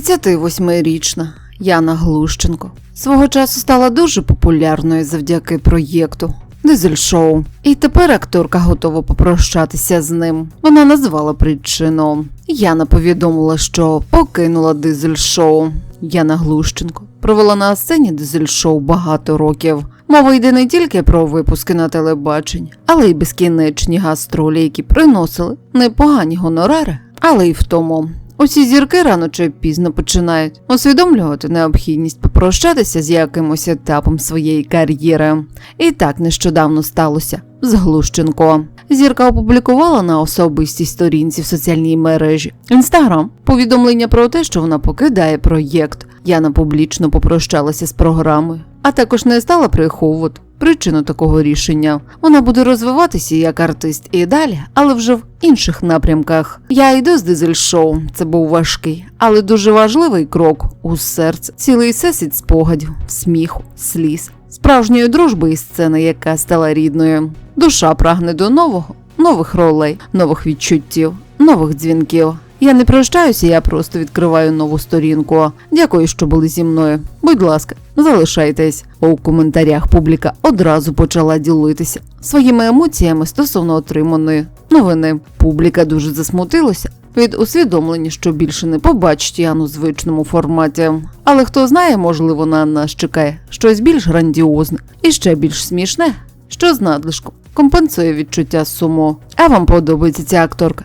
28-річна Яна Глущенко свого часу стала дуже популярною завдяки проєкту Дизель Шоу. І тепер акторка готова попрощатися з ним. Вона назвала причину. Яна повідомила, що покинула дизель шоу. Яна Глущенко провела на сцені дизель шоу багато років. Мова йде не тільки про випуски на телебаченні, але й безкінечні гастролі, які приносили непогані гонорари, але й в тому. Усі зірки рано чи пізно починають усвідомлювати необхідність попрощатися з якимось етапом своєї кар'єри. І так нещодавно сталося з Глущенко. Зірка опублікувала на особистій сторінці в соціальній мережі Інстаграм повідомлення про те, що вона покидає проєкт. Яна публічно попрощалася з програмою, а також не стала приховувати причину такого рішення. Вона буде розвиватися як артист і далі, але вже в інших напрямках. Я йду з дизель-шоу. Це був важкий, але дуже важливий крок у серце. Цілий всесвіт спогадів, сміху, сліз, справжньої дружби і сцени, яка стала рідною. Душа прагне до нового, нових ролей, нових відчуттів, нових дзвінків. Я не прощаюся, я просто відкриваю нову сторінку. Дякую, що були зі мною. Будь ласка, залишайтесь. У коментарях публіка одразу почала ділитися своїми емоціями стосовно отриманої новини. Публіка дуже засмутилася від усвідомлення, що більше не побачить Яну звичному форматі. Але хто знає, можливо, на нас чекає щось більш грандіозне і ще більш смішне, що з надлишком компенсує відчуття суму. А вам подобається ця акторка?